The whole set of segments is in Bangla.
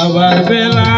আমার বেলা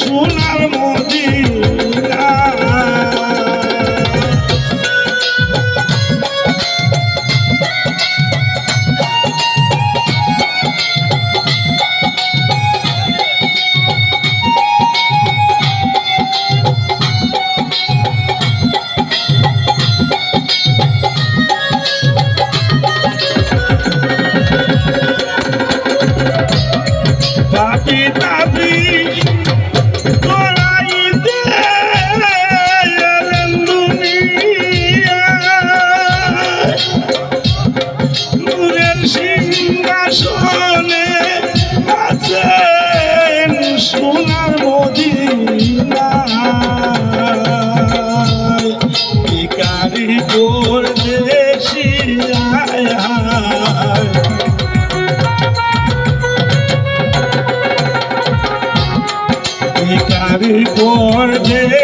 সোনার মতো বিপর্যয়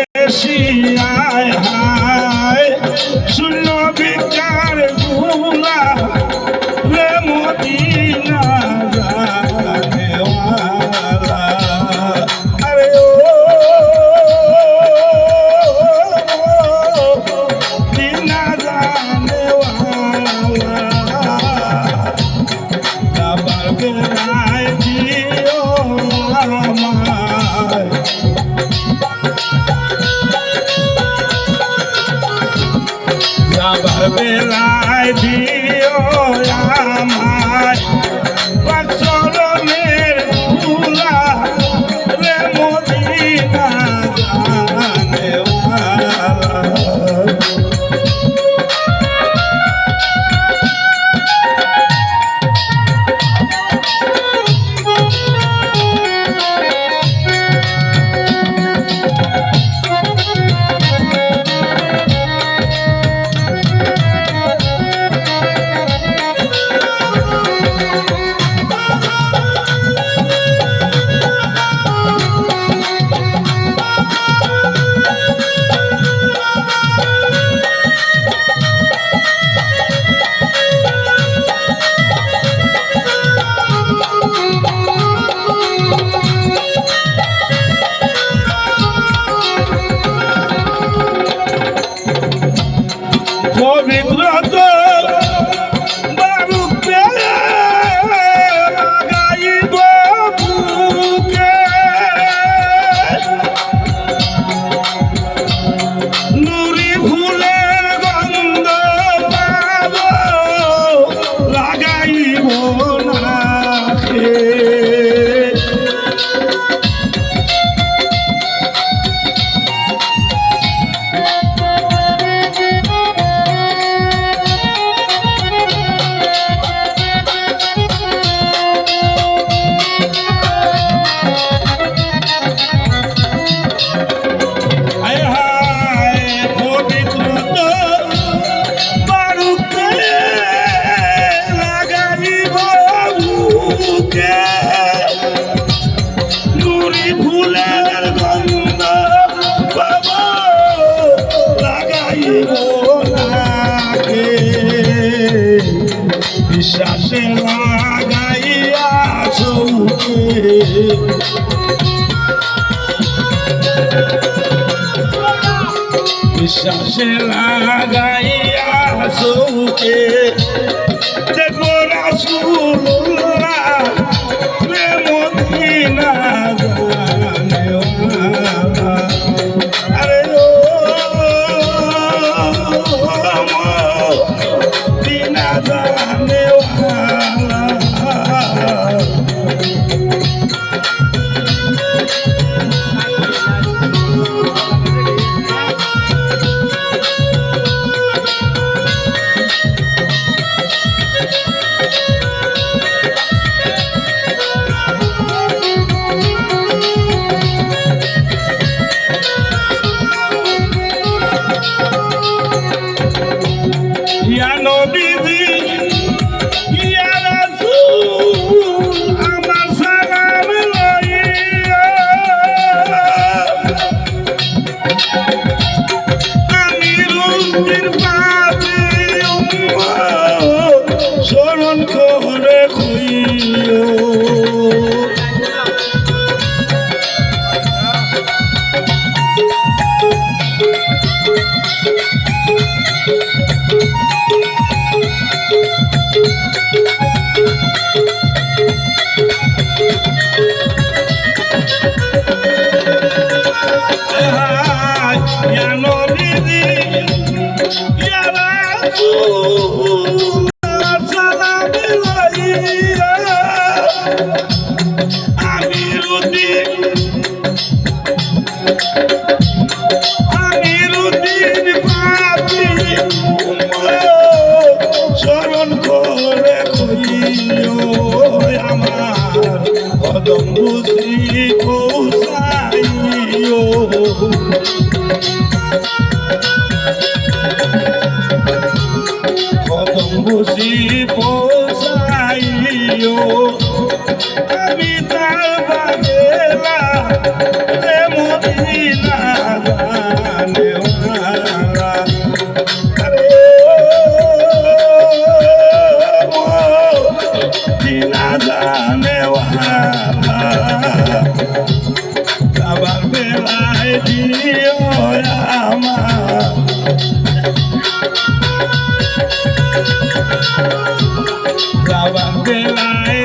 নিঃশ্বাসে লাগাইয়া চৌকে। নিঃশ্বাসে লাগাইয়া চৌকে। দেখো রাসুল জম্বুশ্রী গোসাইও জম্বুশ্রী গোসাইও আমি তার বাদেলা Kawan gelai